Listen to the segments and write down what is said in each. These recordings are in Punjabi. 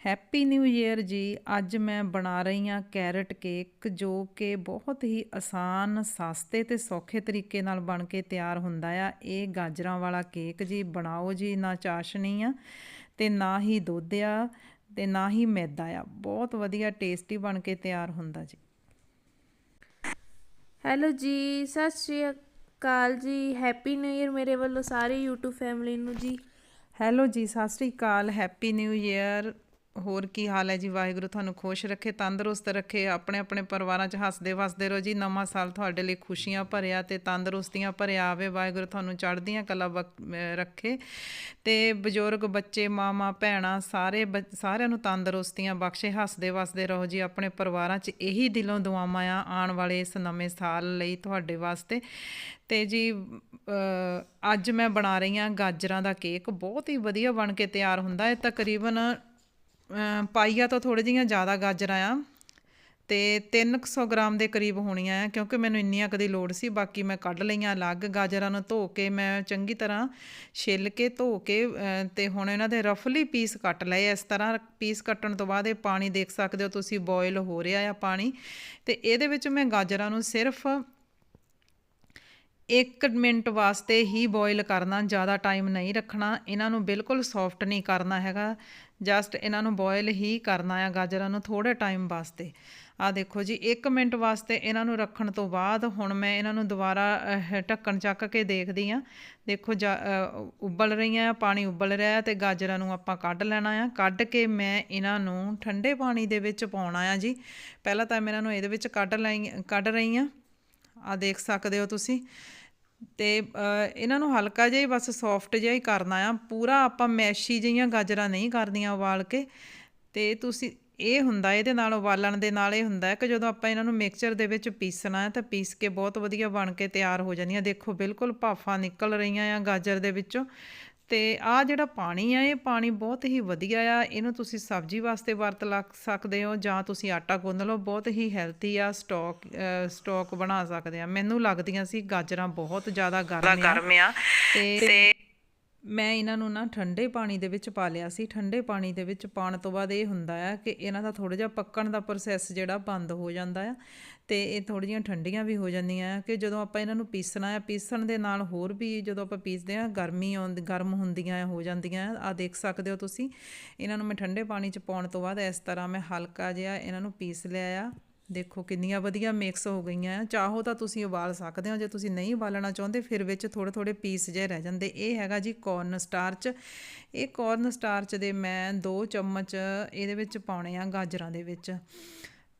ਹੈਪੀ ਨਿਊ ਈਅਰ ਜੀ। ਅੱਜ ਮੈਂ ਬਣਾ ਰਹੀ ਹਾਂ ਕੈਰਟ ਕੇਕ ਜੋ ਕਿ ਬਹੁਤ ਹੀ ਆਸਾਨ ਸਸਤੇ ਤੇ ਸੌਖੇ ਤਰੀਕੇ ਨਾਲ ਬਣ ਕੇ ਤਿਆਰ ਹੁੰਦਾ ਆ। ਇਹ ਗਾਜਰਾਂ ਵਾਲਾ ਕੇਕ ਜੀ। ਬਣਾਓ ਜੀ ਨਾ ਚਾਸ਼ਨੀ ਆ ਤੇ ਨਾ ਹੀ ਦੁੱਧ ਆ ਤੇ ਨਾ ਹੀ ਮੈਦਾ ਆ। ਬਹੁਤ ਵਧੀਆ ਟੇਸਟੀ ਬਣ ਕੇ ਤਿਆਰ ਹੁੰਦਾ ਜੀ। ਹੈਲੋ ਜੀ ਸਤਿ ਸ਼੍ਰੀ ਅਕਾਲ ਜੀ। ਹੈਪੀ ਨਿਊ ਇਅਰ ਮੇਰੇ ਵੱਲੋਂ ਸਾਰੇ YouTube ਫੈਮਿਲੀ ਨੂੰ ਜੀ। ਹੈਲੋ ਜੀ ਸਤਿ ਸ੍ਰੀ ਅਕਾਲ। ਹੈਪੀ ਨਿਊ ਈਅਰ ਹੋਰ ਕੀ ਹਾਲ ਹੈ ਜੀ? ਵਾਹਿਗੁਰੂ ਤੁਹਾਨੂੰ ਖੁਸ਼ ਰੱਖੇ, ਤੰਦਰੁਸਤ ਰੱਖੇ ਆਪਣੇ ਆਪਣੇ ਪਰਿਵਾਰਾਂ 'ਚ ਹੱਸਦੇ ਵਸਦੇ ਰਹੋ ਜੀ। ਨਵਾਂ ਸਾਲ ਤੁਹਾਡੇ ਲਈ ਖੁਸ਼ੀਆਂ ਭਰਿਆ ਤੇ ਤੰਦਰੁਸਤੀਆਂ ਭਰਿਆ ਆਵੇ। ਵਾਹਿਗੁਰੂ ਤੁਹਾਨੂੰ ਚੜ੍ਹਦੀਆਂ ਕਲਾ ਬਕ- ਰੱਖੇ ਤੇ ਬਜ਼ੁਰਗ, ਬੱਚੇ ਮਾਮਾ ਭੈਣਾਂ ਸਾਰੇ ਬ- ਸਾਰਿਆਂ ਨੂੰ ਤੰਦਰੁਸਤੀਆਂ ਬਖਸ਼ੇ, ਹੱਸਦੇ ਵਸਦੇ ਰਹੋ ਜੀ। ਆਪਣੇ ਪਰਿਵਾਰਾਂ 'ਚ ਇਹੀ ਦਿਲੋਂ ਦੁਆਵਾਂ ਆ ਆਉਣ ਵਾਲੇ ਇਸ ਨਵੇਂ ਸਾਲ ਲਈ ਤੁਹਾਡੇ ਵਾਸਤੇ। ਤੇ ਜੀ ਅੱਜ ਮੈਂ ਬਣਾ ਰਹੀ ਹਾਂ ਗਾਜਰਾਂ ਦਾ ਕੇਕ। ਬਹੁਤ ਹੀ ਵਧੀਆ ਬਣ ਕੇ ਤਿਆਰ ਹੁੰਦਾ ਹੈ। ਤਕਰੀਬਨ ਪਾਈਆ ਤੋਂ ਥੋੜੀ ਜਿਹੀਆਂ ਜ਼ਿਆਦਾ ਗਾਜਰਾਂ ਆ ਅਤੇ ਤਿੰਨ ਕੁ ਸੌ ਗ੍ਰਾਮ ਦੇ ਕਰੀਬ ਹੋਣੀਆਂ ਆ ਕਿਉਂਕਿ ਮੈਨੂੰ ਇੰਨੀਆਂ ਕਦੀ ਲੋੜ ਸੀ ਬਾਕੀ ਮੈਂ ਕੱਢ ਲਈਆਂ ਅਲੱਗ ਗਾਜਰਾਂ ਨੂੰ ਧੋ ਕੇ ਮੈਂ ਚੰਗੀ ਤਰ੍ਹਾਂ ਛਿੱਲ ਕੇ ਧੋ ਕੇ ਅ, ਤੇ ਹੁਣ ਇਹਨਾਂ ਦੇ ਰਫਲੀ ਪੀਸ ਕੱਟ ਲਏ ਇਸ ਤਰ੍ਹਾਂ ਪੀਸ ਕੱਟਣ ਤੋਂ ਬਾਅਦ ਇਹ ਪਾਣੀ ਦੇਖ ਸਕਦੇ ਹੋ ਤੁਸੀਂ ਬੋਇਲ ਹੋ ਰਿਹਾ ਆ ਪਾਣੀ। ਤੇ ਇਹਦੇ ਵਿੱਚ ਮੈਂ ਗਾਜਰਾਂ ਨੂੰ ਸਿਰਫ 1 ਮਿੰਟ ਵਾਸਤੇ ਹੀ ਬੋਇਲ ਕਰਨਾ, ਜ਼ਿਆਦਾ ਟਾਈਮ ਨਹੀਂ ਰੱਖਣਾ। ਇਹਨਾਂ ਨੂੰ ਬਿਲਕੁਲ ਸੌਫਟ ਨਹੀਂ ਕਰਨਾ ਹੈਗਾ। ਜਸਟ ਇਹਨਾਂ ਨੂੰ ਬੋਇਲ ਹੀ ਕਰਨਾ ਆ ਗਾਜਰਾਂ ਨੂੰ ਥੋੜੇ ਟਾਈਮ ਵਾਸਤੇ। ਆ ਦੇਖੋ ਜੀ 1 ਮਿੰਟ ਵਾਸਤੇ ਇਹਨਾਂ ਨੂੰ ਰੱਖਣ ਤੋਂ ਬਾਅਦ ਹੁਣ ਮੈਂ ਇਹਨਾਂ ਨੂੰ ਦੁਬਾਰਾ ਢੱਕਣ ਚੱਕ ਕੇ ਦੇਖਦੀ ਆ ਦੇਖੋ ਜਾ- ਉਬਲ ਰਹੀਆਂ ਆ, ਪਾਣੀ ਉਬਲ ਰਿਹਾ ਹੈ ਤੇ ਗਾਜਰਾਂ ਨੂੰ ਆਪਾਂ ਕੱਢ ਲੈਣਾ ਆ। ਕੱਢ ਕੇ ਮੈਂ ਇਹਨਾਂ ਨੂੰ ਠੰਡੇ ਪਾਣੀ ਦੇ ਵਿੱਚ ਪਾਉਣਾ ਆ ਜੀ। ਪਹਿਲਾਂ ਤਾਂ ਮੈਂ ਇਹਨਾਂ ਨੂੰ ਇਹਦੇ ਵਿੱਚ ਕੱਢ ਲਈ, ਕੱਢ ਰਹੀ ਆ ਆ ਦੇਖ ਸਕਦੇ ਹੋ ਤੁਸੀਂ। ਤੇ ਇਹਨਾਂ ਨੂੰ ਹਲਕਾ ਜਿਹਾ ਹੀ ਬਸ ਸੌਫਟ ਜਿਹਾ ਹੀ ਕਰਨਾ ਆ। ਪੂਰਾ ਆਪਾਂ ਮੈਸ਼ੀ ਜਿਹੀਆਂ ਗਾਜਰਾਂ ਨਹੀਂ ਕਰਦੀਆਂ ਉਬਾਲ ਕੇ। ਤੇ ਤੁਸੀਂ, ਇਹ ਹੁੰਦਾ ਇਹਦੇ ਨਾਲ ਉਬਾਲਣ ਦੇ ਨਾਲ ਇਹ ਹੁੰਦਾ ਕਿ ਜਦੋਂ ਆਪਾਂ ਇਹਨਾਂ ਨੂੰ ਮਿਕਸਚਰ ਦੇ ਵਿੱਚ ਪੀਸਣਾ ਹੈ ਤਾਂ ਪੀਸ ਕੇ ਬਹੁਤ ਵਧੀਆ ਬਣ ਕੇ ਤਿਆਰ ਹੋ ਜਾਂਦੀਆਂ। ਦੇਖੋ, ਬਿਲਕੁਲ ਭਾਫਾਂ ਨਿਕਲ ਰਹੀਆਂ ਆ ਗਾਜਰ ਦੇ ਵਿੱਚੋਂ। ਤੇ ਆ ਜਿਹੜਾ ਪਾਣੀ ਆ ਇਹ ਪਾਣੀ ਬਹੁਤ ਹੀ ਵਧੀਆ ਆ। ਇਹਨੂੰ ਤੁਸੀਂ ਸਬਜ਼ੀ ਵਾਸਤੇ ਵਰਤ ਲੱਗ ਸਕਦੇ ਹੋ ਜਾਂ ਤੁਸੀਂ ਆਟਾ ਗੁੰਨ ਲਓ ਬਹੁਤ ਹੀ ਹੈਲਥੀ ਆ ਸਟਾਕ ਸਟਾਕ ਬਣਾ ਸਕਦੇ ਆ। ਮੈਨੂੰ ਲੱਗਦੀਆਂ ਸੀ ਗਾਜਰਾਂ ਬਹੁਤ ਜ਼ਿਆਦਾ ਗਰਮ ਆ। ਤੇ ਮੈਂ ਇਹਨਾਂ ਨੂੰ ਨਾ ਠੰਡੇ ਪਾਣੀ ਦੇ ਵਿੱਚ ਪਾ ਲਿਆ ਸੀ। ਠੰਡੇ ਪਾਣੀ ਦੇ ਵਿੱਚ ਪਾਉਣ ਤੋਂ ਬਾਅਦ ਇਹ ਹੁੰਦਾ ਆ ਕਿ ਇਹਨਾਂ ਦਾ ਥੋੜਾ ਜਿਹਾ ਪੱਕਣ ਦਾ ਪ੍ਰੋਸੈਸ ਜਿਹੜਾ ਬੰਦ ਹੋ ਜਾਂਦਾ ਆ ਤੇ ਇਹ ਥੋੜ੍ਹੀਆਂ ਠੰਡੀਆਂ ਵੀ ਹੋ ਜਾਂਦੀਆਂ ਆ ਕਿ ਜਦੋਂ ਆਪਾਂ ਇਹਨਾਂ ਨੂੰ ਪੀਸਣਾ ਆ, ਪੀਸਣ ਦੇ ਨਾਲ ਹੋਰ ਵੀ ਜਦੋਂ ਆਪਾਂ ਪੀਸਦੇ ਆ, ਗਰਮੀ ਆਉਂਦੀ ਗਰਮ ਹੁੰਦੀਆਂ ਆ, ਹੋ ਜਾਂਦੀਆਂ ਆ। ਆਹ ਦੇਖ ਸਕਦੇ ਹੋ ਤੁਸੀਂ। ਇਹਨਾਂ ਨੂੰ ਮੈਂ ਠੰਡੇ ਪਾਣੀ 'ਚ ਪਾਉਣ ਤੋਂ ਬਾਅਦ ਇਸ ਤਰ੍ਹਾਂ ਮੈਂ ਹਲਕਾ ਜਿਹਾ ਇਹਨਾਂ ਨੂੰ ਪੀਸ ਲਿਆ ਆ। ਦੇਖੋ ਕਿੰਨੀਆਂ ਵਧੀਆ ਮਿਕਸ ਹੋ ਗਈਆਂ ਚਾਹੋ ਤਾਂ ਤੁਸੀਂ ਉਬਾਲ ਸਕਦੇ ਹੋ, ਜੇ ਤੁਸੀਂ ਨਹੀਂ ਉਬਾਲਣਾ ਚਾਹੁੰਦੇ ਫਿਰ ਵਿੱਚ ਥੋੜੇ ਥੋੜੇ ਪੀਸ ਜੇ ਰਹਿ ਜਾਂਦੇ। ਇਹ ਹੈਗਾ ਜੀ ਕੋਰਨ ਸਟਾਰਚ ਇਹ ਕੋਰਨ ਸਟਾਰਚ ਦੇ ਮੈਂ 2 ਚਮਚ ਇਹਦੇ ਵਿੱਚ ਪਾਉਣੇ ਆ ਗਾਜਰਾਂ ਦੇ ਵਿੱਚ।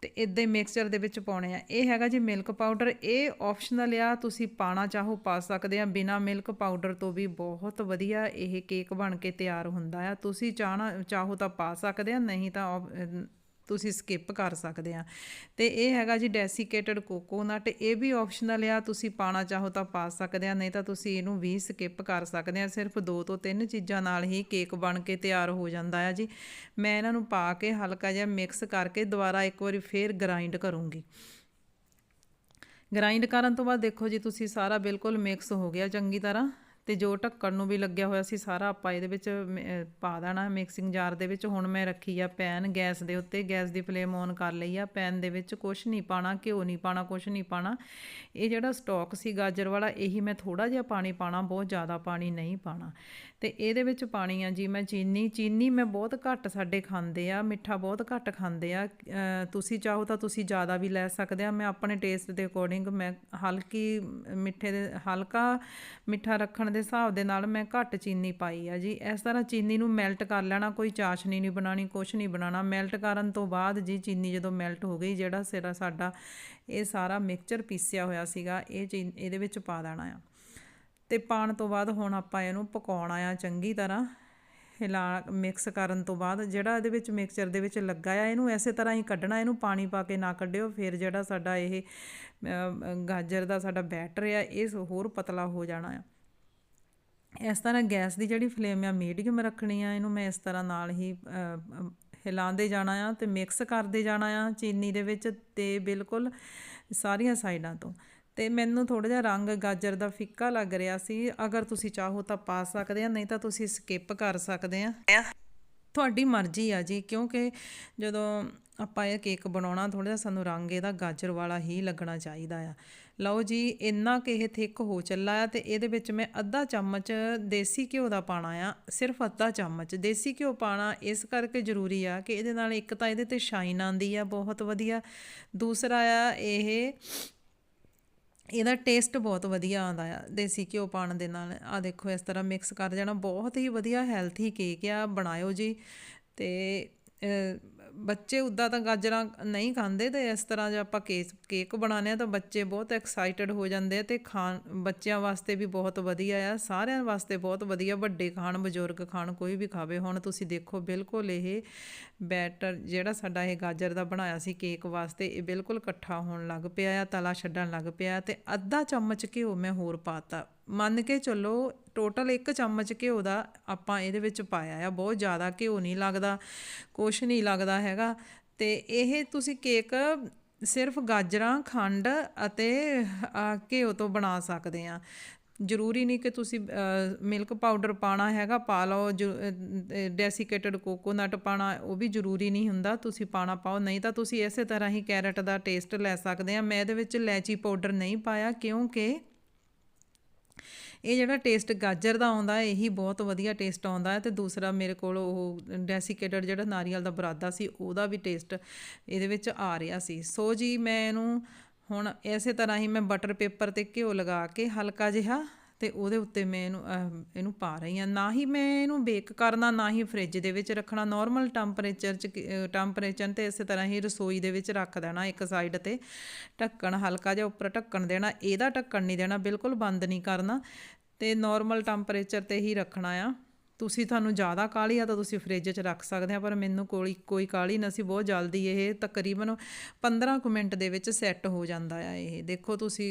ਤੇ ਇਦਾਂ ਹੀ ਮਿਕਸਚਰ ਦੇ ਵਿੱਚ ਪਾਉਣੇ ਆ। ਇਹ ਹੈਗਾ ਜੀ ਮਿਲਕ ਪਾਊਡਰ ਇਹ ਆਪਸ਼ਨਲ ਆ, ਤੁਸੀਂ ਪਾਣਾ ਚਾਹੋ ਪਾ ਸਕਦੇ ਆ। ਬਿਨਾ ਮਿਲਕ ਪਾਊਡਰ ਤੋਂ ਵੀ ਬਹੁਤ ਵਧੀਆ ਇਹ ਕੇਕ ਬਣ ਕੇ ਤਿਆਰ ਹੁੰਦਾ ਆ। ਤੁਸੀਂ ਚਾਹਣਾ, ਚਾਹੋ ਤਾਂ ਪਾ ਸਕਦੇ ਆ, ਨਹੀਂ ਤਾਂ ਆਪ- ਤੁਸੀਂ ਸਕਿਪ ਕਰ ਸਕਦੇ ਆ। ਤੇ ਇਹ ਹੈਗਾ ਜੀ ਡੈਸੀਕੇਟਡ ਕੋਕੋਨਟ ਇਹ ਵੀ ਆਪਸ਼ਨਲ ਆ, ਤੁਸੀਂ ਪਾਣਾ ਚਾਹੋ ਤਾਂ ਪਾ ਸਕਦੇ ਆ, ਨਹੀਂ ਤਾਂ ਤੁਸੀਂ ਇਹਨੂੰ ਵੀ ਸਕਿਪ ਕਰ ਸਕਦੇ ਆ। ਸਿਰਫ ਦੋ ਤੋਂ ਤਿੰਨ ਚੀਜ਼ਾਂ ਨਾਲ ਹੀ ਕੇਕ ਬਣ ਕੇ ਤਿਆਰ ਹੋ ਜਾਂਦਾ ਆ ਜੀ। ਮੈਂ ਇਹਨਾਂ ਨੂੰ ਪਾ ਕੇ ਹਲਕਾ ਜਿਹਾ ਮਿਕਸ ਕਰਕੇ ਦੁਬਾਰਾ ਇੱਕ ਵਾਰੀ ਫੇਰ ਗ੍ਰਾਈਂਡ ਕਰੂੰਗੀ। ਗ੍ਰਾਈਂਡ ਕਰਨ ਤੋਂ ਬਾਅਦ ਦੇਖੋ ਜੀ, ਤੁਸੀਂ ਸਾਰਾ ਬਿਲਕੁਲ ਮਿਕਸ ਹੋ ਗਿਆ ਚੰਗੀ ਤਰ੍ਹਾਂ। ਤੇ ਜੋ ਢੱਕਣ ਨੂੰ ਵੀ ਲੱਗਿਆ ਹੋਇਆ ਸੀ ਸਾਰਾ ਆਪਾਂ ਇਹਦੇ ਵਿੱਚ ਪਾ ਦੇਣਾ ਮਿਕਸਿੰਗ ਜਾਰ ਦੇ ਵਿੱਚ। ਹੁਣ ਮੈਂ ਰੱਖੀ ਆ ਪੈਨ ਗੈਸ ਦੇ ਉੱਤੇ। ਗੈਸ ਦੀ ਫਲੇਮ ਔਨ ਕਰ ਲਈ ਆ। ਪੈਨ ਦੇ ਵਿੱਚ ਕੁਝ ਨਹੀਂ ਪਾਣਾ, ਘਿਓ ਨਹੀਂ ਪਾਣਾ ਕੁਝ ਨਹੀਂ ਪਾਣਾ। ਇਹ ਜਿਹੜਾ ਸਟਾਕ ਸੀ ਗਾਜਰ ਵਾਲਾ, ਇਹੀ ਮੈਂ ਥੋੜਾ ਜਿਹਾ ਪਾਣੀ ਪਾਣਾ, ਬਹੁਤ ਜ਼ਿਆਦਾ ਪਾਣੀ ਨਹੀਂ ਪਾਣਾ। ਤੇ ਇਹਦੇ ਵਿੱਚ ਪਾਣੀ ਆ ਜੀ ਮੈਂ ਚੀਨੀ। ਚੀਨੀ ਮੈਂ ਬਹੁਤ ਘੱਟ ਸਾਡੇ ਖਾਂਦੇ ਆ, ਮਿੱਠਾ ਬਹੁਤ ਘੱਟ ਖਾਂਦੇ ਆ। ਤੁਸੀਂ ਚਾਹੋ ਤਾਂ ਤੁਸੀਂ ਜ਼ਿਆਦਾ ਵੀ ਲੈ ਸਕਦੇ ਆ। ਮੈਂ ਆਪਣੇ ਟੇਸਟ ਦੇ ਅਕੋਰਡਿੰਗ ਮੈਂ ਹਲਕੀ ਮਿੱਠੇ ਦੇ, ਹਲਕਾ ਮਿੱਠਾ ਰੱਖਣ ਦੇ ਹਿਸਾਬ ਦੇ ਨਾਲ ਮੈਂ ਘੱਟ ਚੀਨੀ ਪਾਈ ਆ ਜੀ। ਇਸ ਤਰ੍ਹਾਂ ਚੀਨੀ ਨੂੰ ਮੈਲਟ ਕਰ ਲੈਣਾ, ਕੋਈ ਚਾਸ਼ਨੀ ਨਹੀਂ ਬਣਾਣੀ ਕੁਛ ਨਹੀਂ ਬਣਾਉਣਾ। ਮੈਲਟ ਕਰਨ ਤੋਂ ਬਾਅਦ ਜੀ ਚੀਨੀ ਜਦੋਂ ਮੈਲਟ ਹੋ ਗਈ, ਜਿਹੜਾ ਸਿਰਾ ਸਾਡਾ, ਇਹ ਸਾਰਾ ਮਿਕਸਚਰ ਪੀਸਿਆ ਹੋਇਆ ਸੀਗਾ, ਇਹ ਚੀਨ ਇਹਦੇ ਵਿੱਚ ਪਾ ਦੇਣਾ ਆ। ਤੇ ਪਾਣ ਤੋਂ ਬਾਅਦ ਹੁਣ ਆਪਾਂ ਇਹਨੂੰ ਪਕਾਉਣਾ ਆ ਚੰਗੀ ਤਰ੍ਹਾਂ। ਹਿਲਾ ਮਿਕਸ ਕਰਨ ਤੋਂ ਬਾਅਦ ਜਿਹੜਾ ਇਹਦੇ ਵਿੱਚ ਮਿਕਸਚਰ ਦੇ ਵਿੱਚ ਲੱਗਾ ਆ, ਇਹਨੂੰ ਐਸੇ ਤਰ੍ਹਾਂ ਹੀ ਕੱਢਣਾ, ਇਹਨੂੰ ਪਾਣੀ ਪਾ ਕੇ ਨਾ ਕੱਢਿਓ। ਫਿਰ ਜਿਹੜਾ ਸਾਡਾ ਇਹ ਗਾਜਰ ਦਾ ਸਾਡਾ ਬੈਟਰ ਆ, ਇਹ ਹੋਰ ਪਤਲਾ ਹੋ ਜਾਣਾ ਆ। ਇਸ ਤਰ੍ਹਾਂ ਗੈਸ ਦੀ ਜਿਹੜੀ ਫਲੇਮ ਆ, ਮੀਡੀਅਮ ਰੱਖਣੀ ਆ, ਇਹਨੂੰ ਮੈਂ ਇਸ ਤਰ੍ਹਾਂ ਨਾਲ ਹੀ ਹਿਲਾਉਂਦੇ ਜਾਣਾ ਆ ਤੇ ਮਿਕਸ ਕਰਦੇ ਜਾਣਾ ਆ ਚੀਨੀ ਦੇ ਵਿੱਚ ਤੇ ਬਿਲਕੁਲ ਸਾਰੀਆਂ ਸਾਈਡਾਂ ਤੋਂ। ਤੇ ਮੈਨੂੰ ਥੋੜਾ ਜਿਹਾ ਰੰਗ ਗਾਜਰ ਦਾ ਫਿੱਕਾ ਲੱਗ ਰਿਹਾ ਸੀ। ਅਗਰ ਤੁਸੀਂ ਚਾਹੋ ਤਾਂ ਪਾ ਸਕਦੇ ਆ, ਨਹੀਂ ਤਾਂ ਤੁਸੀਂ ਸਕਿਪ ਕਰ ਸਕਦੇ ਆ। ਤੁਹਾਡੀ ਮਰਜ਼ੀ ਆ ਜੀ, ਕਿਉਂਕਿ ਜਦੋਂ ਆਪਾਂ ਇਹ ਕੇਕ ਬਣਾਉਣਾ ਥੋੜਾ ਜਿਹਾ ਸਾਨੂੰ ਰੰਗ ਇਹਦਾ ਗਾਜਰ ਵਾਲਾ ਹੀ ਲੱਗਣਾ ਚਾਹੀਦਾ ਆ। ਲਓ ਜੀ, ਇੰਨਾ ਕਿ ਇਹ ਥਿੱਕ ਹੋ ਚੱਲਾ ਆ ਤੇ ਇਹਦੇ ਵਿੱਚ ਮੈਂ ਅੱਧਾ ਚਮਚ ਦੇਸੀ ਘਿਓ ਦਾ ਪਾਣਾ ਆ, ਸਿਰਫ ਅੱਧਾ ਚਮਚ। ਦੇਸੀ ਘਿਓ ਪਾਣਾ ਇਸ ਕਰਕੇ ਜ਼ਰੂਰੀ ਆ ਕਿ ਇਹਦੇ ਨਾਲ ਇੱਕ ਤਾਂ ਇਹਦੇ ਤੇ ਸ਼ਾਈਨ ਆਂਦੀ ਆ, ਬਹੁਤ ਵਧੀਆ। ਦੂਸਰਾ ਆ, ਇਹ ਇਹਦਾ ਟੇਸਟ ਬਹੁਤ ਵਧੀਆ ਆਉਂਦਾ ਆ, ਦੇਸੀ ਘਿਓ ਪਾਉਣ ਦੇ ਨਾਲ। ਆ ਦੇਖੋ, ਇਸ ਤਰ੍ਹਾਂ ਮਿਕਸ ਕਰ ਜਾਣਾ। ਬਹੁਤ ਹੀ ਵਧੀਆ ਹੈਲਥੀ ਕੇਕ ਆ, ਬਣਾਇਓ ਜੀ। ਤੇ ਬੱਚੇ ਉਦਾਂ ਤਾਂ ਗਾਜਰਾਂ ਨਹੀਂ ਖਾਂਦੇ ਤੇ ਇਸ ਤਰ੍ਹਾਂ ਜੇ ਆਪਾਂ ਕੇਕ ਕੇਕ ਬਣਾਉਂਦੇ ਆ ਤਾਂ ਬੱਚੇ ਬਹੁਤ ਐਕਸਾਈਟਡ ਹੋ ਜਾਂਦੇ ਆ ਤੇ ਖਾਣ, ਬੱਚਿਆਂ ਵਾਸਤੇ ਵੀ ਬਹੁਤ ਵਧੀਆ ਆ, ਸਾਰਿਆਂ ਵਾਸਤੇ ਬਹੁਤ ਵਧੀਆ, ਵੱਡੇ ਖਾਣ, ਬਜ਼ੁਰਗ ਖਾਣ, ਕੋਈ ਵੀ ਖਾਵੇ। ਹੁਣ ਤੁਸੀਂ ਦੇਖੋ ਬਿਲਕੁਲ ਇਹ ਬੈਟਰ ਜਿਹੜਾ ਸਾਡਾ ਇਹ ਗਾਜਰ ਦਾ ਬਣਾਇਆ ਸੀ ਕੇਕ ਵਾਸਤੇ, ਇਹ ਬਿਲਕੁਲ ਇਕੱਠਾ ਹੋਣ ਲੱਗ ਪਿਆ ਆ, ਤਲਾ ਛੱਡਣ ਲੱਗ ਪਿਆ ਤੇ ਅੱਧਾ ਚਮਚ ਘਿਓ ਮੈਂ ਹੋਰ ਪਾਤਾ ਮੰਨ ਕੇ ਚੱਲੋ ਟੋਟਲ 1 ਚਮਚ ਘਿਓ ਦਾ ਆਪਾਂ ਇਹਦੇ ਵਿੱਚ ਪਾਇਆ ਆ, ਬਹੁਤ ਜ਼ਿਆਦਾ ਘਿਓ ਨਹੀਂ ਲੱਗਦਾ, ਕੁਛ ਨਹੀਂ ਲੱਗਦਾ ਹੈਗਾ। ਤੇ ਇਹ ਤੁਸੀਂ ਕੇਕ ਸਿਰਫ ਗਾਜਰਾਂ, ਖੰਡ ਅਤੇ ਘਿਓ ਤੋਂ ਬਣਾ ਸਕਦੇ ਆ। ਜ਼ਰੂਰੀ ਨਹੀਂ ਕਿ ਤੁਸੀਂ ਮਿਲਕ ਪਾਊਡਰ ਪਾਣਾ ਹੈਗਾ, ਪਾ ਲਓ ਡੈਸੀਕੇਟਡ ਕੋਕੋਨਟ ਪਾਣਾ ਉਹ ਵੀ ਜ਼ਰੂਰੀ ਨਹੀਂ ਹੁੰਦਾ। ਤੁਸੀਂ ਪਾਣਾ ਪਾਓ, ਨਹੀਂ ਤਾਂ ਤੁਸੀਂ ਇਸੇ ਤਰ੍ਹਾਂ ਹੀ ਕੈਰਟ ਦਾ ਟੇਸਟ ਲੈ ਸਕਦੇ ਆ। ਮੈਂ ਇਹਦੇ ਵਿੱਚ ਇਲਾਇਚੀ ਪਾਊਡਰ ਨਹੀਂ ਪਾਇਆ, ਕਿਉਂਕਿ ਇਹ ਜਿਹੜਾ ਟੇਸਟ ਗਾਜਰ ਦਾ ਆਉਂਦਾ ਹੈ ਇਹੀ ਬਹੁਤ ਵਧੀਆ ਟੇਸਟ ਆਉਂਦਾ ਹੈ ਤੇ ਦੂਸਰਾ ਮੇਰੇ ਕੋਲ ਉਹ ਡੈਸੀਕੇਟਡ ਜਿਹੜਾ ਨਾਰੀਅਲ ਦਾ ਬਰਾਦਾ ਸੀ, ਉਹਦਾ ਵੀ ਟੇਸਟ ਇਹਦੇ ਵਿੱਚ ਆ ਰਿਹਾ ਸੀ। ਸੋ ਜੀ, ਮੈਂ ਇਹਨੂੰ ਹੁਣ ਇਸੇ ਤਰ੍ਹਾਂ ਹੀ ਮੈਂ ਬਟਰ ਪੇਪਰ ਤੇ ਘਿਓ ਲਗਾ ਕੇ ਹਲਕਾ ਜਿਹਾ ਤੇ ਉਹਦੇ ਉੱਤੇ ਮੈਂ ਇਹਨੂੰ ਇਹਨੂੰ ਪਾ ਰਹੀ ਹਾਂ। ਨਾ ਹੀ ਮੈਂ ਇਹਨੂੰ ਬੇਕ ਕਰਨਾ, ਨਾ ਹੀ ਫ੍ਰਿਜ ਦੇ ਵਿੱਚ ਰੱਖਣਾ। ਨਾਰਮਲ ਟੈਂਪਰੇਚਰ ਚ ਟੈਂਪਰੇਚਰ ਤੇ ਇਸੇ ਤਰ੍ਹਾਂ ਹੀ ਰਸੋਈ ਦੇ ਵਿੱਚ ਰੱਖ ਦੇਣਾ ਇੱਕ ਸਾਈਡ ਤੇ। ਢੱਕਣ, ਹਲਕਾ ਜਿਹਾ ਉੱਪਰ ਢੱਕਣ ਦੇਣਾ। ਇਹਦਾ ਢੱਕਣ ਨਹੀਂ ਦੇਣਾ, ਬਿਲਕੁਲ ਬੰਦ ਨਹੀਂ ਕਰਨਾ। ਤੇ ਨਾਰਮਲ ਟੈਂਪਰੇਚਰ ਤੇ ਹੀ ਰੱਖਣਾ ਆ। ਤੁਸੀਂ ਤੁਹਾਨੂੰ ਜ਼ਿਆਦਾ ਕਾਹਲੀ ਆ ਤਾਂ ਤੁਸੀਂ ਫ੍ਰਿਜ 'ਚ ਰੱਖ ਸਕਦੇ ਆ, ਪਰ ਮੈਨੂੰ ਕੋਈ ਕੋਈ ਕਾਹਲੀ ਨਾ ਸੀ ਬਹੁਤ ਜਲਦੀ ਇਹ ਤਕਰੀਬਨ 15 ਕੁ ਮਿੰਟ ਦੇ ਵਿੱਚ ਸੈੱਟ ਹੋ ਜਾਂਦਾ ਆ ਇਹ। ਦੇਖੋ ਤੁਸੀਂ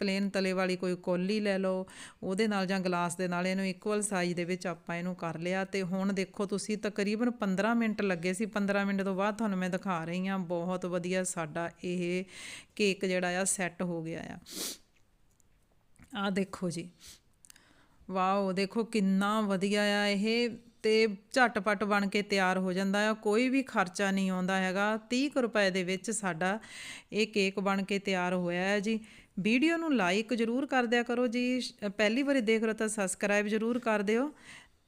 ਪਲੇਨ ਤਲੇ ਵਾਲੀ ਕੋਈ ਕੋਲੀ ਲੈ ਲਓ, ਉਹਦੇ ਨਾਲ ਜਾਂ ਗਲਾਸ ਦੇ ਨਾਲ ਇਹਨੂੰ ਇਕੁਅਲ ਸਾਈਜ਼ ਦੇ ਵਿੱਚ ਆਪਾਂ ਇਹਨੂੰ ਕਰ ਲਿਆ ਤੇ ਹੁਣ ਦੇਖੋ ਤੁਸੀਂ ਤਕਰੀਬਨ 15 ਮਿੰਟ ਲੱਗੇ ਸੀ। 15 ਮਿੰਟ ਤੋਂ ਬਾਅਦ ਤੁਹਾਨੂੰ ਮੈਂ ਦਿਖਾ ਰਹੀ ਹਾਂ ਬਹੁਤ ਵਧੀਆ ਸਾਡਾ ਇਹ ਕੇਕ ਜਿਹੜਾ ਆ ਸੈੱਟ ਹੋ ਗਿਆ ਆ। ਆ ਦੇਖੋ ਜੀ। ਵਾਓ, ਦੇਖੋ ਕਿੰਨਾ ਵਧੀਆ ਆ ਇਹ ਤੇ ਝਟਪਟ ਬਣ ਕੇ ਤਿਆਰ ਹੋ ਜਾਂਦਾ ਆ। ਕੋਈ ਵੀ ਖਰਚਾ ਨਹੀਂ ਆਉਂਦਾ ਹੈਗਾ। 30 ਕੁ ਰੁਪਏ ਦੇ ਵਿੱਚ ਸਾਡਾ ਇਹ ਕੇਕ ਬਣ ਕੇ ਤਿਆਰ ਹੋਇਆ ਹੈ ਜੀ। ਵੀਡੀਓ ਨੂੰ ਲਾਈਕ ਜ਼ਰੂਰ ਕਰ ਦਿਆ ਕਰੋ ਜੀ। ਪਹਿਲੀ ਵਾਰੀ ਦੇਖ ਰਹੇ ਤਾਂ ਸਬਸਕ੍ਰਾਈਬ ਜ਼ਰੂਰ ਕਰ ਦਿਓ।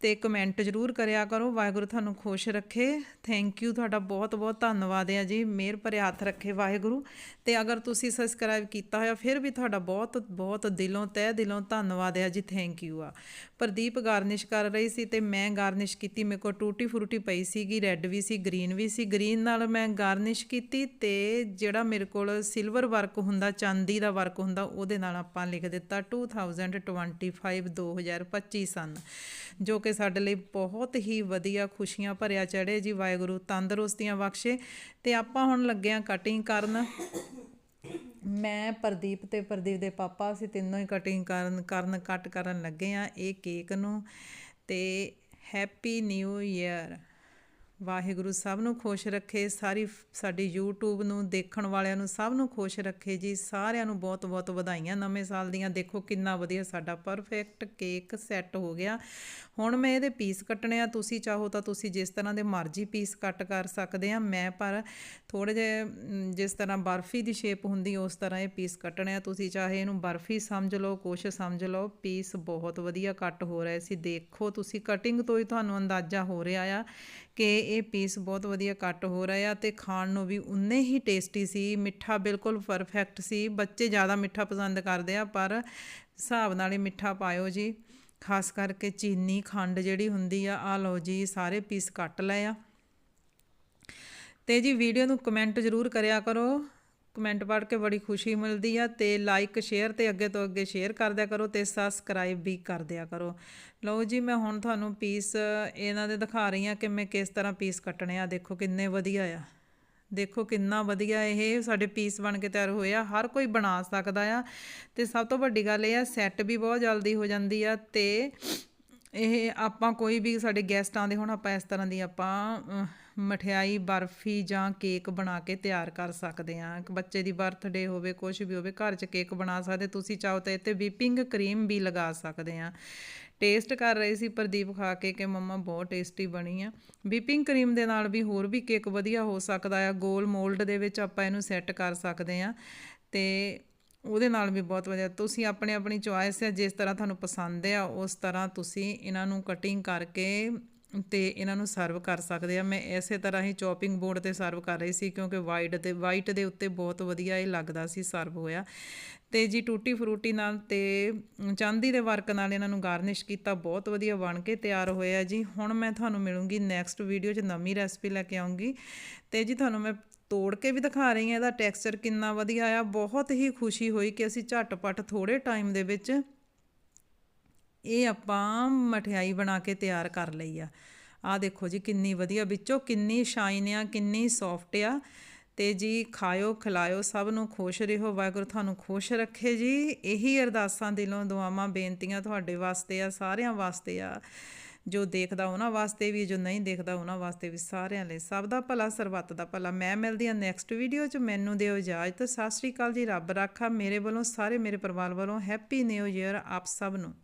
ਤੇ ਕਮੈਂਟ ਜ਼ਰੂਰ ਕਰਿਆ ਕਰੋ। ਵਾਹਿਗੁਰੂ ਤੁਹਾਨੂੰ ਖੁਸ਼ ਰੱਖੇ। ਥੈਂਕ ਯੂ ਤੁਹਾਡਾ ਬਹੁਤ ਬਹੁਤ ਧੰਨਵਾਦ ਹੈ ਜੀ। ਮਿਹਰ ਭਰੇ ਹੱਥ ਰੱਖੇ ਵਾਹਿਗੁਰੂ। ਤੇ ਅਗਰ ਤੁਸੀਂ ਸਬਸਕ੍ਰਾਈਬ ਕੀਤਾ ਹੋਇਆ, ਫਿਰ ਵੀ ਤੁਹਾਡਾ ਬਹੁਤ ਬਹੁਤ ਦਿਲੋਂ, ਤਹਿ ਦਿਲੋਂ ਧੰਨਵਾਦ ਹੈ ਜੀ। ਥੈਂਕ ਯੂ ਆ। ਪ੍ਰਦੀਪ ਗਾਰਨਿਸ਼ ਕਰ ਰਹੀ ਸੀ ਤੇ ਮੈਂ ਗਾਰਨਿਸ਼ ਕੀਤੀ। ਮੇਰੇ ਕੋਲ ਟੂਟੀ ਫਰੂਟੀ ਪਈ ਸੀਗੀ ਰੈੱਡ ਵੀ ਸੀ ਗ੍ਰੀਨ ਵੀ ਸੀ। ਗ੍ਰੀਨ ਨਾਲ ਮੈਂ ਗਾਰਨਿਸ਼ ਕੀਤੀ ਤੇ ਜਿਹੜਾ ਮੇਰੇ ਕੋਲ ਸਿਲਵਰ ਵਰਕ ਹੁੰਦਾ, ਚਾਂਦੀ ਦਾ ਵਰਕ ਹੁੰਦਾ, ਉਹਦੇ ਨਾਲ ਆਪਾਂ ਲਿਖ ਦਿੱਤਾ। 2025 2025 ਸਨ, ਜੋ ਕਿ ਸਾਡੇ ਲਈ ਬਹੁਤ ਹੀ ਵਧੀਆ ਖੁਸ਼ੀਆਂ ਭਰਿਆ ਚੜੇ ਜੀ ਵਾਹਿਗੁਰੂ, ਤੰਦਰੁਸਤੀਆਂ ਬਖਸ਼ੇ। ਤੇ ਆਪਾਂ ਹੁਣ ਲੱਗੇ ਆ ਕਟਿੰਗ ਕਰਨ। ਮੈਂ ਪ੍ਰਦੀਪ ਤੇ ਪ੍ਰਦੀਪ ਦੇ ਪਾਪਾ, ਅਸੀਂ ਤਿੰਨੋਂ ਹੀ ਕਟਿੰਗ ਕਰਨ ਕਰਨ ਕੱਟ ਕਰਨ ਲੱਗੇ ਆ ਇਹ ਕੇਕ ਨੂੰ। ਤੇ ਹੈਪੀ ਨਿਊ ਇਅਰ ਵਾਹਿਗੁਰੂ ਸਭ ਨੂੰ ਖੁਸ਼ ਰੱਖੇ, ਸਾਰੀ ਸਾਡੀ YouTube ਨੂੰ ਦੇਖਣ ਵਾਲਿਆਂ ਨੂੰ ਸਭ ਨੂੰ ਖੁਸ਼ ਰੱਖੇ ਜੀ। ਸਾਰਿਆਂ ਨੂੰ ਬਹੁਤ ਬਹੁਤ ਵਧਾਈਆਂ ਨਵੇਂ ਸਾਲ ਦੀਆਂ। ਦੇਖੋ ਕਿੰਨਾ ਵਧੀਆ ਸਾਡਾ ਪਰਫੈਕਟ ਕੇਕ ਸੈੱਟ ਹੋ ਗਿਆ। ਹੁਣ ਮੈਂ ਇਹਦੇ ਪੀਸ ਕੱਟਣੇ ਆ। ਤੁਸੀਂ ਚਾਹੋ ਤਾਂ ਤੁਸੀਂ ਜਿਸ ਤਰ੍ਹਾਂ ਦੇ ਮਰਜ਼ੀ ਪੀਸ ਕੱਟ ਕਰ ਸਕਦੇ ਆ। ਮੈਂ ਪਰ ਥੋੜੇ ਜਿਹੇ ਜਿਸ ਤਰ੍ਹਾਂ ਬਰਫੀ ਦੀ ਸ਼ੇਪ ਹੁੰਦੀ, ਉਸ ਤਰ੍ਹਾਂ ਇਹ ਪੀਸ ਕੱਟਣੇ ਆ। ਤੁਸੀਂ ਚਾਹੇ ਇਹਨੂੰ ਬਰਫੀ ਸਮਝ ਲਓ, ਕੁਛ ਸਮਝ ਲਓ ਪੀਸ ਬਹੁਤ ਵਧੀਆ ਕੱਟ ਹੋ ਰਿਹਾ ਸੀ। ਦੇਖੋ ਤੁਸੀਂ ਕਟਿੰਗ ਤੋਂ ਹੀ ਤੁਹਾਨੂੰ ਅੰਦਾਜ਼ਾ ਹੋ ਰਿਹਾ ਆ। ਕਿ ਇਹ ਪੀਸ ਬਹੁਤ ਵਧੀਆ ਕੱਟ ਹੋ ਰਿਹਾ ਆ ਤੇ ਖਾਣ ਨੂੰ ਵੀ ਉਨੇ ਹੀ ਟੇਸਟੀ ਸੀ, ਮਿੱਠਾ ਬਿਲਕੁਲ ਪਰਫੈਕਟ ਸੀ। ਬੱਚੇ ਜ਼ਿਆਦਾ ਮਿੱਠਾ ਪਸੰਦ ਕਰਦੇ ਆ, ਪਰ ਹਿਸਾਬ ਨਾਲ ਹੀ ਮਿੱਠਾ ਪਾਇਓ ਜੀ। ਖਾਸ ਕਰਕੇ ਚੀਨੀ ਖੰਡ ਜਿਹੜੀ ਹੁੰਦੀ ਆ ਆ ਲਓ ਜੀ, ਸਾਰੇ ਪੀਸ ਕੱਟ ਲਏ ਆ। ਤੇ ਜੀ ਵੀਡੀਓ ਨੂੰ ਕਮੈਂਟ ਜ਼ਰੂਰ ਕਰਿਆ ਕਰੋ। ਕਮੈਂਟ ਪੜ੍ਹ ਕੇ ਬੜੀ ਖੁਸ਼ੀ ਮਿਲਦੀ ਆ ਤੇ ਲਾਈਕ ਸ਼ੇਅਰ ਤੇ ਅੱਗੇ ਤੋਂ ਅੱਗੇ ਸ਼ੇਅਰ ਕਰ ਦਿਆ ਕਰੋ ਤੇ ਸਬਸਕ੍ਰਾਈਬ ਵੀ ਕਰ ਦਿਆ ਕਰੋ। ਲਓ ਜੀ, ਮੈਂ ਹੁਣ ਤੁਹਾਨੂੰ ਪੀਸ ਇਹਨਾਂ ਦੇ ਦਿਖਾ ਰਹੀ ਆ ਕਿ ਮੈਂ ਕਿਸ ਤਰ੍ਹਾਂ ਪੀਸ ਕੱਟਣੇ ਆ। ਦੇਖੋ ਕਿੰਨੇ ਵਧੀਆ ਆ। ਦੇਖੋ ਕਿੰਨਾ ਵਧੀਆ ਇਹ ਸਾਡੇ ਪੀਸ ਬਣ ਕੇ ਤਿਆਰ ਹੋਏ ਆ। ਹਰ ਕੋਈ ਬਣਾ ਸਕਦਾ ਆ। ਤੇ ਸਭ ਤੋਂ ਵੱਡੀ ਗੱਲ ਇਹ ਆ ਸੈੱਟ ਵੀ ਬਹੁਤ ਜਲਦੀ ਹੋ ਜਾਂਦੀ ਆ ਤੇ ਇਹ ਆਪਾਂ ਕੋਈ ਵੀ ਸਾਡੇ ਗੈਸਟ ਆਉਂਦੇ ਹੁਣ, ਆਪਾਂ ਇਸ ਤਰ੍ਹਾਂ ਦੀ ਆਪਾਂ ਮਠਿਆਈ, ਬਰਫੀ ਜਾਂ ਕੇਕ ਬਣਾ ਕੇ ਤਿਆਰ ਕਰ ਸਕਦੇ ਹਾਂ। ਬੱਚੇ ਦੀ ਬਰਥਡੇ ਹੋਵੇ ਕੁਝ ਵੀ ਹੋਵੇ, ਘਰ 'ਚ ਕੇਕ ਬਣਾ ਸਕਦੇ। ਤੁਸੀਂ ਚਾਹੋ ਤਾਂ ਇੱਥੇ ਵਿਪਿੰਗ ਕਰੀਮ ਵੀ ਲਗਾ ਸਕਦੇ ਆ ਟੇਸਟ ਕਰ ਰਹੇ ਸੀ ਪ੍ਰਦੀਪ ਖਾ ਕੇ ਕਿ ਮੰਮਾ ਬਹੁਤ ਟੇਸਟੀ ਬਣੀ ਆ। ਵਿਪਿੰਗ ਕਰੀਮ ਦੇ ਨਾਲ ਵੀ ਹੋਰ ਵੀ ਕੇਕ ਵਧੀਆ ਹੋ ਸਕਦਾ ਆ। ਗੋਲ ਮੋਲਡ ਦੇ ਵਿੱਚ ਆਪਾਂ ਇਹਨੂੰ ਸੈੱਟ ਕਰ ਸਕਦੇ ਆ ਤੇ ਉਹਦੇ ਨਾਲ ਵੀ ਬਹੁਤ ਵਧੀਆ। ਤੁਸੀਂ ਆਪਣੇ ਆਪਣੀ ਚੁਆਇਸ ਹੈ ਜਿਸ ਤਰ੍ਹਾਂ ਤੁਹਾਨੂੰ ਪਸੰਦ ਆ, ਉਸ ਤਰ੍ਹਾਂ ਤੁਸੀਂ ਇਹਨਾਂ ਨੂੰ ਕਟਿੰਗ ਕਰਕੇ ਤੇ ਇਹਨਾਂ ਨੂੰ ਸਰਵ ਕਰ ਸਕਦੇ ਆ। ਮੈਂ ਇਸੇ ਤਰ੍ਹਾਂ ਹੀ ਚੌਪਿੰਗ ਬੋਰਡ ਤੇ ਸਰਵ ਕਰ ਰਹੀ ਸੀ ਕਿਉਂਕਿ ਵਾਈਟ ਤੇ ਵਾਈਟ ਦੇ ਉੱਤੇ ਬਹੁਤ ਵਧੀਆ ਇਹ ਲੱਗਦਾ ਸੀ ਸਰਵ ਹੋਇਆ। ਤੇ ਜੀ ਟੂਟੀ ਫਰੂਟੀ ਨਾਲ ਤੇ ਚਾਂਦੀ ਦੇ ਵਰਕ ਨਾਲ ਇਹਨਾਂ ਨੂੰ ਗਾਰਨਿਸ਼ ਕੀਤਾ। ਬਹੁਤ ਵਧੀਆ ਬਣ ਕੇ ਤਿਆਰ ਹੋਇਆ ਜੀ। ਹੁਣ ਮੈਂ ਤੁਹਾਨੂੰ ਮਿਲੂੰਗੀ ਨੈਕਸਟ ਵੀਡੀਓ 'ਚ ਨਵੀਂ ਰੈਸਪੀ ਲੈ ਕੇ ਆਉਂਗੀ। ਤੇ ਜੀ ਤੁਹਾਨੂੰ ਮੈਂ ਤੋੜ ਕੇ ਵੀ ਦਿਖਾ ਰਹੀ ਹਾਂ। ਇਹਦਾ ਟੈਕਸਚਰ ਕਿੰਨਾ ਵਧੀਆ ਆ। ਬਹੁਤ ਹੀ ਖੁਸ਼ੀ ਹੋਈ ਕਿ ਅਸੀਂ ਝਟਪਟ ਥੋੜੇ ਟਾਈਮ ਦੇ ਵਿੱਚ ਇਹ ਆਪਾਂ ਮਠਿਆਈ ਬਣਾ ਕੇ ਤਿਆਰ ਕਰ ਲਈ ਆ। ਆ ਦੇਖੋ ਜੀ ਕਿੰਨੀ ਵਧੀਆ, ਵਿੱਚੋਂ ਕਿੰਨੀ ਸ਼ਾਈਨ ਆ, ਕਿੰਨੀ ਸੌਫਟ ਆ। ਤੇ ਜੀ ਖਾਇਓ, ਖਿਲਾਇਓ, ਸਭ ਨੂੰ ਖੁਸ਼ ਰਹੋ, ਵਾਹਿਗੁਰੂ ਤੁਹਾਨੂੰ ਖੁਸ਼ ਰੱਖੇ ਜੀ। ਇਹੀ ਅਰਦਾਸਾਂ ਦਿਲੋਂ, ਦੁਆਵਾਂ, ਬੇਨਤੀਆਂ ਤੁਹਾਡੇ ਵਾਸਤੇ ਆ, ਸਾਰਿਆਂ ਵਾਸਤੇ ਆ। ਜੋ ਦੇਖਦਾ ਉਹਨਾਂ ਵਾਸਤੇ ਵੀ, ਜੋ ਨਹੀਂ ਦੇਖਦਾ ਉਹਨਾਂ ਵਾਸਤੇ ਵੀ, ਸਾਰਿਆਂ ਲਈ। ਸਭ ਦਾ ਭਲਾ, ਸਰਬੱਤ ਦਾ ਭਲਾ। ਮੈਂ ਮਿਲਦੀ ਹਾਂ ਨੈਕਸਟ ਵੀਡੀਓ 'ਚ। ਮੈਨੂੰ ਦਿਓ ਇਜਾਜ਼ਤ। ਸਤਿ ਸ਼੍ਰੀ ਅਕਾਲ ਜੀ। ਰੱਬ ਰਾਖਾ। ਮੇਰੇ ਵੱਲੋਂ, ਸਾਰੇ ਮੇਰੇ ਪਰਿਵਾਰ ਵੱਲੋਂ ਹੈਪੀ ਨਿਊ ਈਅਰ ਆਪ ਸਭ ਨੂੰ।